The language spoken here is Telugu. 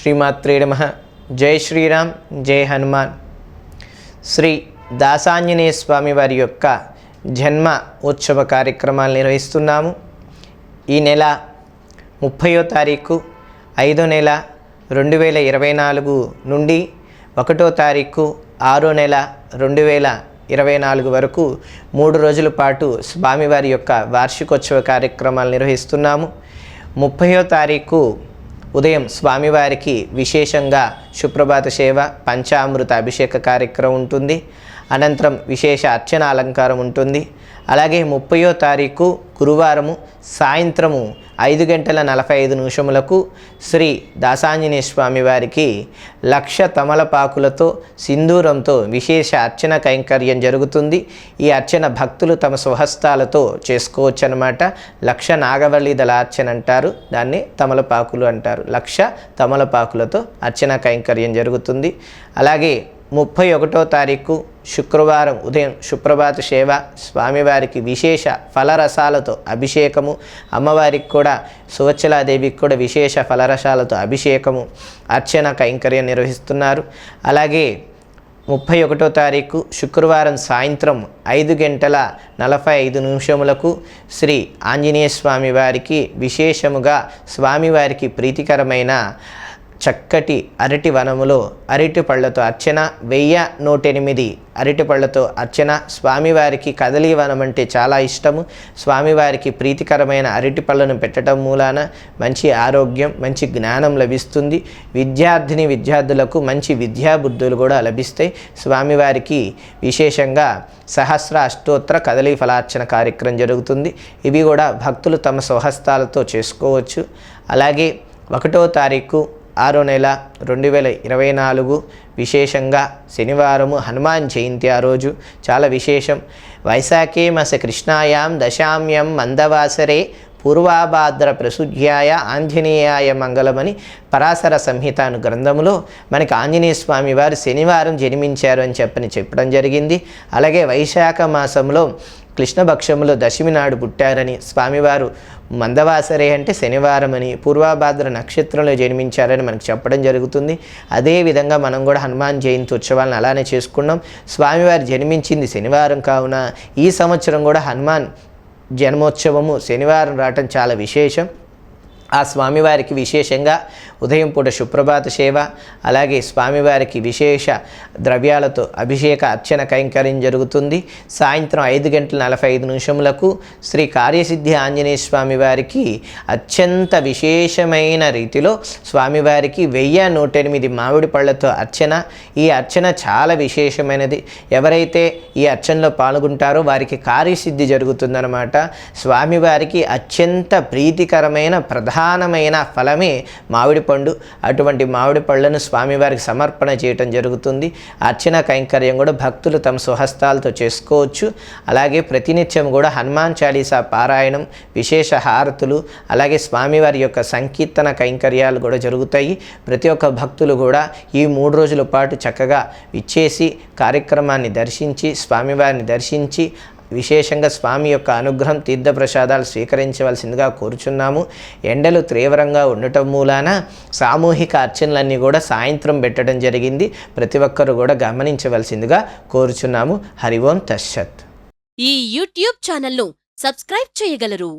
శ్రీమాత్రే నమ. జై శ్రీరామ్ జై హనుమాన్. శ్రీ దాసాంజనేయ స్వామి వారి యొక్క జన్మ ఉత్సవ కార్యక్రమాలు నిర్వహిస్తున్నాము. ఈ నెల ముప్పయో తారీఖు ఐదో నెల రెండు వేల ఇరవై నాలుగు నుండి ఒకటో తారీఖు ఆరో నెల రెండు వేల ఇరవై నాలుగు వరకు మూడు రోజుల పాటు స్వామివారి యొక్క వార్షికోత్సవ కార్యక్రమాలు నిర్వహిస్తున్నాము. ముప్పయో తారీఖు ఉదయం స్వామివారికి విశేషంగా సుప్రభాత సేవ పంచామృత అభిషేక కార్యక్రమం ఉంటుంది. అనంతరం విశేష అర్చన అలంకారం ఉంటుంది. అలాగే ముప్పయో తారీఖు గురువారము సాయంత్రము ఐదు గంటల నలభై ఐదు నిమిషములకు శ్రీ దాసాంజనేయ స్వామి వారికి లక్ష తమలపాకులతో సింధూరంతో విశేష అర్చన కైంకర్యం జరుగుతుంది. ఈ అర్చన భక్తులు తమ స్వహస్తాలతో చేసుకోవచ్చు అనమాట లక్ష నాగవల్లి దళార్చన అంటారు. దాన్ని తమలపాకులు అంటారు. లక్ష తమలపాకులతో అర్చన కైంకర్యం జరుగుతుంది. అలాగే ముప్పై ఒకటో తారీఖు శుక్రవారం ఉదయం సుప్రభాత సేవ. స్వామివారికి విశేష ఫలరసాలతో అభిషేకము. అమ్మవారికి కూడా సువచ్చలాదేవికి కూడా విశేష ఫలరసాలతో అభిషేకము. అర్చన కైంకర్యం నిర్వహిస్తున్నారు. అలాగే ముప్పై ఒకటో తారీఖు శుక్రవారం సాయంత్రం ఐదు గంటల నలభై ఐదు నిమిషములకు శ్రీ ఆంజనేయ స్వామి వారికి విశేషముగా స్వామివారికి ప్రీతికరమైన చక్కటి అరటి వనములో అరటి పళ్ళతో అర్చన వెయ్య నూటెనిమిది అరటి పళ్ళతో అర్చన. స్వామివారికి కదలి వనం అంటే చాలా ఇష్టము. స్వామివారికి ప్రీతికరమైన అరటి పళ్ళను పెట్టడం మూలాన మంచి ఆరోగ్యం మంచి జ్ఞానం లభిస్తుంది. విద్యార్థిని విద్యార్థులకు మంచి విద్యాబుద్ధులు కూడా లభిస్తాయి. స్వామివారికి విశేషంగా సహస్ర అష్టోత్తర కదలి ఫలార్చన కార్యక్రమం జరుగుతుంది. ఇవి కూడా భక్తులు తమ స్వహస్తాలతో చేసుకోవచ్చు. అలాగే ఒకటో తారీఖు ఆరో నెల రెండు వేల ఇరవై నాలుగు విశేషంగా శనివారము హనుమాన్ జయంతి ఆ రోజు. చాలా విశేషం. వైశాఖే మస కృష్ణాయాం దశామ్యం మందవాసరే పూర్వాభాద్ర ప్రసుధ్యాయ ఆంజనేయాయ మంగళమని పరాశర సంహిత అను గ్రంథములో మనకి ఆంజనేయ స్వామి వారు శనివారం జన్మించారు అని చెప్పని చెప్పడం జరిగింది. అలాగే వైశాఖ మాసంలో కృష్ణపక్షంలో దశమి నాడు పుట్టారని స్వామివారు మందవాసరే అంటే శనివారం అని పూర్వాభాద్ర నక్షత్రంలో జన్మించారని మనకు చెప్పడం జరుగుతుంది. అదేవిధంగా మనం కూడా హనుమాన్ జయంతి ఉత్సవాలను అలానే చేసుకున్నాం. స్వామివారు జన్మించింది శనివారం కావున ఈ సంవత్సరం కూడా హనుమాన్ జన్మోత్సవము శనివారం రావటం చాలా విశేషం. ఆ స్వామివారికి విశేషంగా ఉదయం పూట సుప్రభాత సేవ అలాగే స్వామివారికి విశేష ద్రవ్యాలతో అభిషేక అర్చన కైంకర్యం జరుగుతుంది. సాయంత్రం ఐదు గంటల నలభై ఐదు నిమిషములకు శ్రీ కార్యసిద్ధి ఆంజనేయ స్వామి వారికి అత్యంత విశేషమైన రీతిలో స్వామివారికి వెయ్యి నూట ఎనిమిది మామిడి పళ్ళతో అర్చన. ఈ అర్చన చాలా విశేషమైనది. ఎవరైతే ఈ అర్చనలో పాల్గొంటారో వారికి కార్యసిద్ధి జరుగుతుందన్నమాట. స్వామివారికి అత్యంత ప్రీతికరమైన ప్రధానమైన ఫలమే మామిడి పండు. అటువంటి మామిడి పళ్ళను స్వామివారికి సమర్పణ చేయటం జరుగుతుంది. అర్చన కైంకర్యం కూడా భక్తులు తమ స్వహస్తాలతో చేసుకోవచ్చు. అలాగే ప్రతినిత్యం కూడా హనుమాన్ చాలీసా పారాయణం విశేష హారతులు అలాగే స్వామివారి యొక్క సంకీర్తన కైంకర్యాలు కూడా జరుగుతాయి. ప్రతి ఒక్క భక్తులు కూడా ఈ మూడు రోజుల పాటు చక్కగా ఇచ్చేసి కార్యక్రమాన్ని దర్శించి స్వామివారిని దర్శించి విశేషంగా స్వామి యొక్క అనుగ్రహం తీర్థప్రసాదాలు స్వీకరించవలసిందిగా కోరుచున్నాము. ఎండలు తీవ్రంగా ఉండటం మూలాన సామూహిక అర్చనలన్నీ కూడా సాయంత్రం పెట్టడం జరిగింది. ప్రతి ఒక్కరు కూడా గమనించవలసిందిగా కోరుచున్నాము. హరి ఓం తశ్చత్ ఈ యూట్యూబ్ ఛానల్ను సబ్స్క్రైబ్ చేయగలరు.